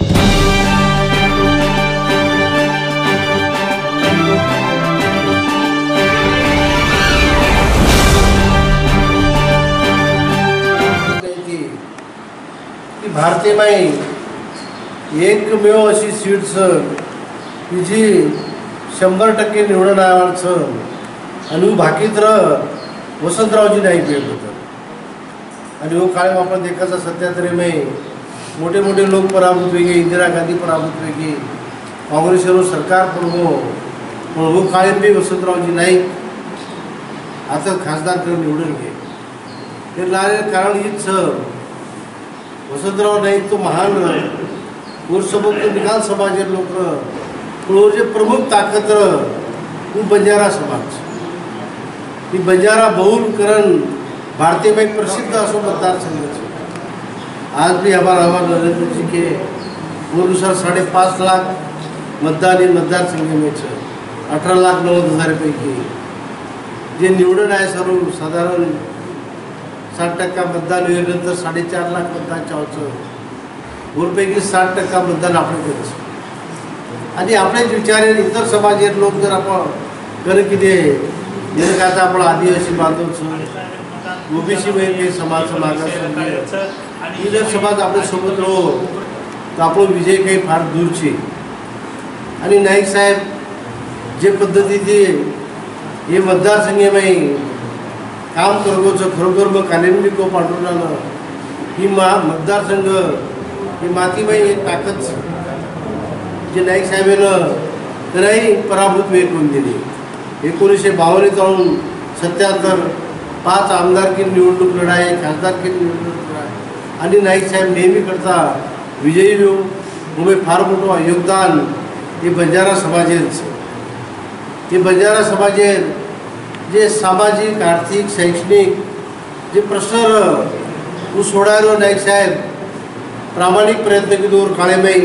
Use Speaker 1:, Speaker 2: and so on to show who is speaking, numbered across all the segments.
Speaker 1: ती ती एकमेव अशी सीट्स की जी शंभर टक्के निवडून आवाचं आणि बाकीत वसंतरावजी नाईक वेळ होतं. आणि हो काळे आपण देखाचा सध्या तरी मी मोठे मोठे लोक पराभूत वेगळे इंदिरा गांधी पराभूत वेगळी काँग्रेसवर सरकार पण प्रभू पण हो वसंतरावजी नाईक. आता खासदार करून निवडून घे. ते लारे कारण हीच वसंतराव नाईक तो महान गोरसभोग तो निकाल समाजे लोक पण हो प्रमुख ताकद तू बंजारा समाज. ही बंजारा बहुलकरण भारतीय में प्रसिद्ध असो मतदारसंघाचं. आज भी हमारा आभार नरेंद्र जी के। अनुसार साढ़े पाच लाख मतदान हे मतदारसंघ में अठरा लाख नव्वद हजारपैकी जे निवडून आहे सर्व साधारण साठ टक्का मतदान वेळेनंतर साडेचार लाख मतदान चावचं वरपैकी साठ टक्का मतदान आपल्याकडेच आणि आपलेच विचार आहे, इतर समाजाचे लोक जर आपण कर किती जर का आता आपण आदिवासी बांधवचं ओबीसी वैद्य समाज समाज ही जर समाज आपल्यासोबत राहो तर आपण विजय काही फार दूरची आणि नाईक साहेब जे पद्धतीचे हे मतदारसंघामध्ये काम करगोचं खरोखर मग कानेमली को पाठवणार ही मा मतदारसंघ ही मातीबाई एक ताकद जे नाईक साहेबानं त्यांनाही पराभूत वेळ करून दिली एकोणीसशे बावन्न जाऊन सत्याहत्तर पाच आमदारकी निवडणूक लढाई खासदारकी निवडणूक लढाई. आणि नाईक साहेब नेहमीकडचा विजयी येऊ मुंबई फार मोठं योगदान हे बंजारा समाजेच. हे बंजारा समाजेर जे सामाजिक आर्थिक शैक्षणिक जे प्रश्न હું सोडायलो नाईक साहेब प्रामाणिक प्रयत्न केलो काळेबाई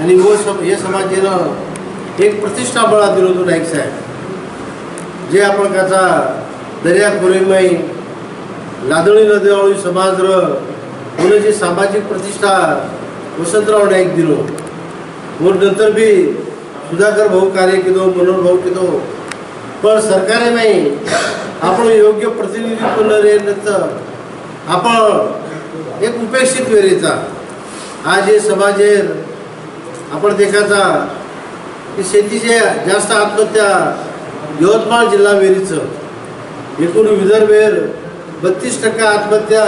Speaker 1: आणि व सम हे समाजानं एक प्रतिष्ठा बळा दिलो होतो नाईक साहेब. जे आपण त्याचा दर्या खोरेमाई लादणी नदीवाळी समाज र सामाजिक प्रतिष्ठा वसंतराव नाईक दिलो. म्हणून नंतर बी सुधाकर भाऊ कार्य केलो मनोहर भाऊ केलो पण सरकारे नाही. आपण योग्य प्रतिनिधित्व न नंतर आपण एक उपेक्षित वेळेचा. आज हे समाजेर आपण देखाचा. की शेतीचे जास्त आत्महत्या यवतमाळ जिल्हा वेरीचं एकूण विदर्भेर बत्तीस टक्का आत्महत्या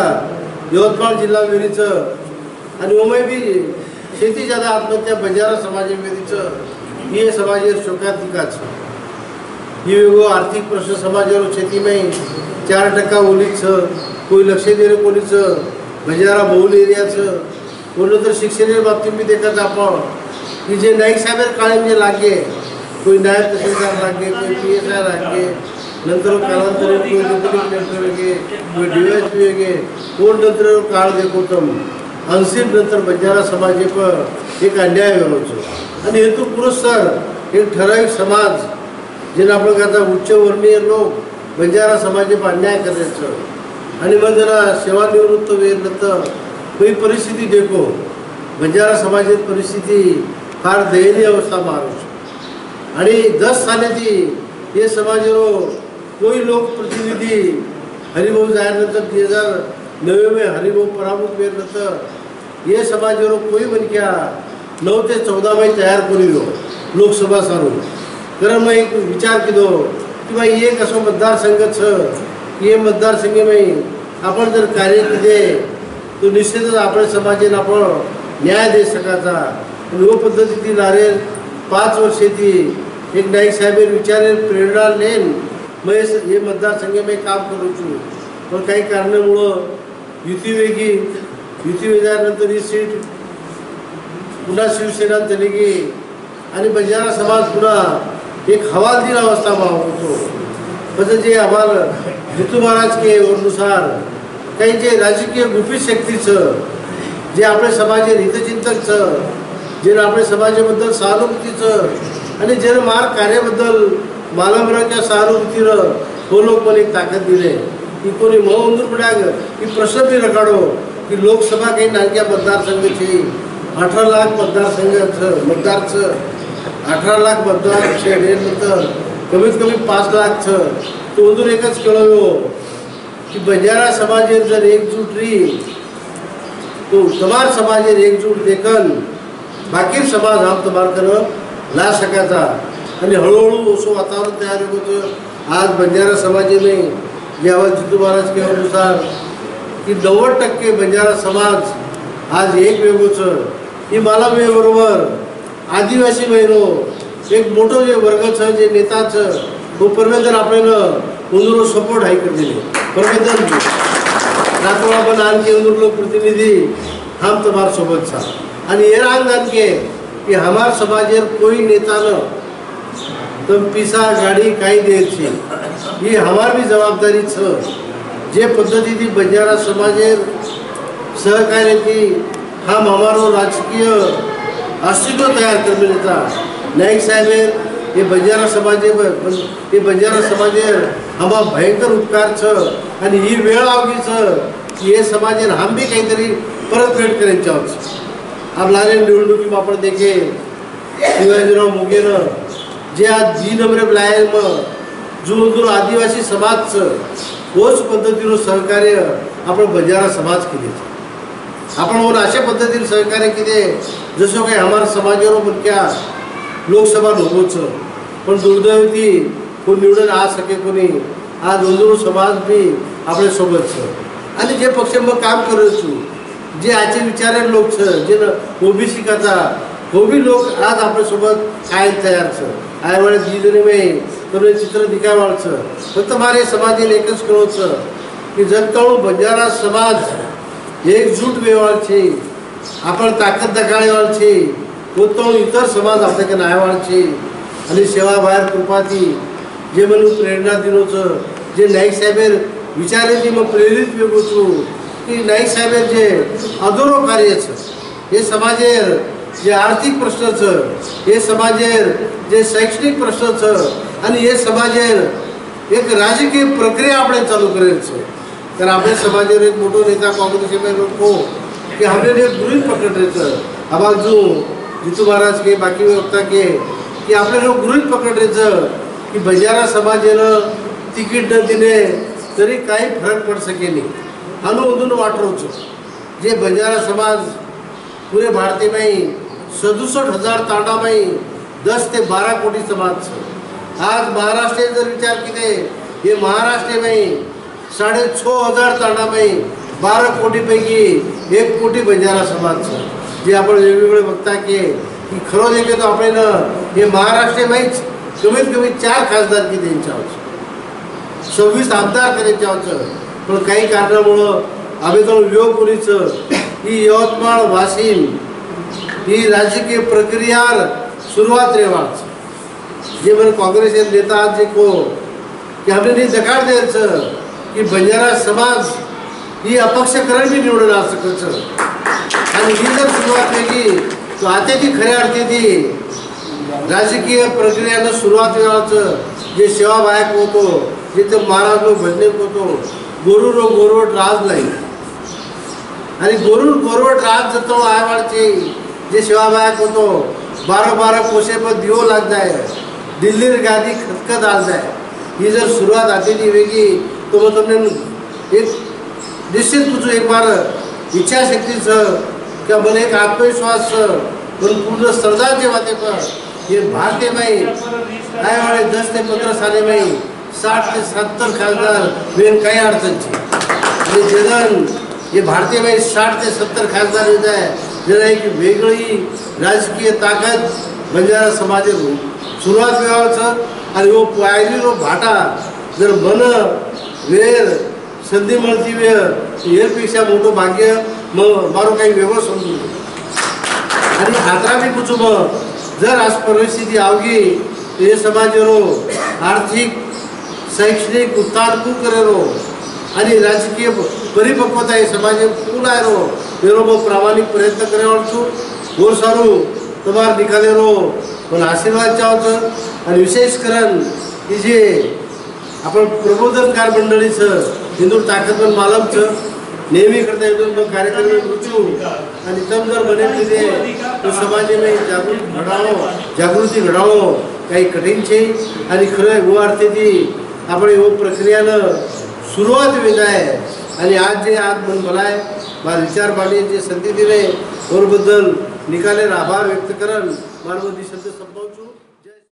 Speaker 1: यवतमाळ जिल्हा वेरीचं आणि उमे बी शेती ज्यादा आत्महत्या बंजारा समाज वेरीचं ही समाज शोकांतिकाच. ही वेगळो आर्थिक प्रश्न समाजावर शेतीमाई चार टक्का ओलीचं कोई लक्ष देणे कोणीचं बंजारा बहुल एरियाचं. बोललं तर शिक्षणाच्या बाबतीत मी देखत आपण. की जे नाईक साहेब काळे म्हणजे लागे कोई नायब तहसीलदार लागे कोई पी एस आय लागे नंतर कालांतर डी वाय पी वेगे कोण नंतर काळ देखोतम अंसित नंतर बंजारा समाज एक अन्याय वेळोचो आणि हेतू पुरस्कार एक ठराविक समाज जेणे आपण करता उच्चवर्णीय लोक बंजारा समाजे अन्याय करायचं. आणि मग जरा सेवानिवृत्त वेळ नंतर काही परिस्थिती देखो. बंजारा समाजात परिस्थिती फार दयनीय अवस्था मारू आणि दस साल्याची हे समाज कोई लोक लोकप्रतिनिधी हरिभाऊ जाहिर ती हज़ार नवे में हरिभाऊ परामुख वेर नंतर ये समाज वारो कोई मनख्या नऊ ते चौदा मई तयार करी दो लोकसभा सारू कारण मैं एक विचार केलो की बाई एक असो मतदारसंघ छ ये मतदारसंघ में आपण जर कार्य केले तो निश्चितच आपल्या समाजाने आपण न्याय देऊ सकाचा ह्यो पद्धती ती नारेल पाच वर्ष थी एक नाई साहेब विचारेल प्रेरणा लेन मग हे- मतदारसंघ मी काम करू पण काही कारणामुळं युती वेगी युती वेगळ्यानंतर ही सीट पुन्हा शिवसेना चली गेली आणि बंजारा समाज पुन्हा एक हवालदिल अवस्था होतो म्हणजे जे आम्हाला ऋतू महाराज के ओरनुसार काही जे राजकीय गुपित शक्तीचं जे आपले समाज हितचिंतकचं जे आपल्या समाजाबद्दल सहानुभूतीचं आणि जनमार्ग कार्याबद्दल मालामराच्या सारुतीनं हो लोक पण एक ताकद दिले. की कोणी मग की प्रसिद्धी रखाडो की लोकसभा काही नानक्या मतदारसंघाची अठरा लाख मतदारसंघाचं मतदारचं अठरा लाख मतदार नंतर कमीत कमी पाच लाखचं. तो अजून एकच कळवलो की बंजारा समाजेर जर एकजूट री तो समाज समाजेर एकजूट देखन बाकी समाज हा तमार ला सकायचा आणि हळूहळू असं वातावरण तयार होतं आज बंजारा समाजाने यावर जितू महाराज केल्यानुसार की नव्वद टक्के बंजारा समाज आज एक वेगळंचं की मला बरोबर आदिवासी बहिणो एक मोठं जे वर्गचं जे नेताचं तो परमेंदर आपल्याला उंदूर सपोर्ट आहे दिले परमेंदर आपण पण आणखी उंदूर लोक प्रतिनिधी हम तुम्हाला सोबत सा आणि हे राग आणखी की हमार समाजेर कोई नेतानं तर पिसा गाडी काही द्यायची ही हमार बी जबाबदारी छ. जे पद्धतीने बंजारा समाजेर सहकार्याची हा हमारो राजकीय अस्तित्व तयार करण्याचा नाईक साहेब हे बंजारा समाजे हे बंजारा समाजे आम्हा भयंकर उपकार छ आणि ही वेळ आवगी छ की हे समाजेन हम बी काहीतरी परतफेड करायचे आहोत आपल्याला निवडणुकी आपण देखील शिवाजीराव मुगेनं जे आज जी नंबरे ब्लाय मग जो जो आदिवासी समाजचं तोच पद्धतीनं सहकार्य आपण बजारा समाज केले. आपण म्हणून अशा पद्धतीने सहकार्य केले जसं काही आम्हाला समाजावर मुख्या लोकसभा लोकोचं पण दुर्दैव ती कोण निवडून आ सके कोणी हा दोन समाज बी आपल्यासोबत आणि जे पक्ष मग काम करत जे आजचे विचार लोक छ जे ओबीसी करता हो वो लोक आज आपल्यासोबत काय तयार छ छ आय वेळेस जी में तुम्ही चित्र दिखावाचं फक्त मारे समाजेल एकच कळवचं की जनताळू बंजारा समाज एकजूट वेवाळची आपण ताकद दखाळेवाळची कोणतं इतर समाज आपल्याकडे नायवाळची आणि सेवा बाहेर कृपाती जे म्हणून प्रेरणा दिनोचं जे नाईक साहेबेर विचारे ती मग प्रेरित वेगळो की नाईक साहेबेर जे अधुरो कार्यचं हे समाजेर जे आर्थिक प्रश्नचं हे समाजेर जे शैक्षणिक प्रश्नचं आणि हे समाजेर एक राजकीय प्रक्रिया आपण चालू करायचं तर आपल्या समाजेर एक मोठो नेता काँग्रेस लोक की हमने एक गृहित पकडायचं आम्हाला जो जितू महाराज के बाकी वक्ता के की आपल्याला गृहित पकडायचं की बंजारा समाजेनं तिकीट न दिले तरी काही फरक पड सके सकेली अनुमोदन वाटरोच जे बंजारा समाज पुरे भारती सदुसष्ट हजार तांडाबाई दस ते बारा कोटी समाज आज महाराष्ट्र जर विचार केले हे महाराष्ट्र नाही साडे छो हजार तांडाबाई बारा कोटीपैकी एक कोटी बंजारा समाज जे आपण वेगवेगळे बघता की की खरं देखील तो आपल्याला हे महाराष्ट्र नाहीच. कमीत कमी चार खासदार की त्यांच्यावर सव्वीस आमदार करायच्यावरचं पण काही कारणामुळं आम्ही तो योग मुलीचं ही यवतमाळ वाशिम ही राजकीय प्रक्रियार सुरुवात रेवाच जे म्हणजे काँग्रेस नेता जे को की आपल्याला दकाड द्यायचं की बंजारा समाज ही अपक्षकरण बी निवडून असं आणि ही जर सुरुवात केली तर आता ती खऱ्या अर्थी ती राजकीय प्रक्रियानं सुरुवात वेळाचं जे सेवाबायक होतो जिथे महाराज लोक भजने होतो गोरू रो गोरवट राज नाही. आणि गोरू गोरवट राज जातो आयवाडचे जे सेवाबायक होतो बारा बारा कोशे पर दिवो लाग जाय दिल्लीर गादी खतखत आज जाय ही जर सुरुवात आतेली वेगळी तो मग તમને एक निश्चित पूछू एक बार इच्छाशक्तीचं किंवा मला एक आत्मविश्वास पण पूर्ण सरदारचे वाते पण ये भारतीय माई काय वाळे दस ते पंधरा साले माई साठ ते सत्तर खासदार वेन काही अडचणची आणि जगन हे भारतीय माई साठ ते सत्तर खासदार येत आहे जरा एक वेगळी राजकीय ताकद बंजारा समाजातून सुरुवात मिळावचं आणि हो वो पायलीलो भाटा जर मन वेळ संधी मिळती वेळ यापेक्षा मोठं भाग्य मग मारो काही वेगळं समजू आणि हातरा बी पुचू मग जर आज परिस्थिती आवगी हे समाज रो आर्थिक शैक्षणिक उत्थान खूप करेरो. आणि राजकीय परिपक्वता हे समाज पूर्ण आहे मेरो बहुत प्रामाणिक प्रयत्न करे बहुत सारू तुम्हार निकाले रो मैं आशीर्वाद चाहत आणि विशेष करन की जे आपण प्रबोधनकार मंडळीचं हिंदू ताकदवन मालमचं नेहमीकरता हिंदू कार्यक्रम मृत्यू आणि तम जर बनवले तर समाज जागृत घडावं जागृती घडावं काही कठीण छे आणि खरं युवार्थेची आपण युवक प्रक्रियेनं सुरुवात वेगळं आहे आणि आज जे आज मन मला मार विचार मांडी जे संधी दिले ओरबद्दल निकाले आभार व्यक्त करन. मानवधी शब्द संपवचू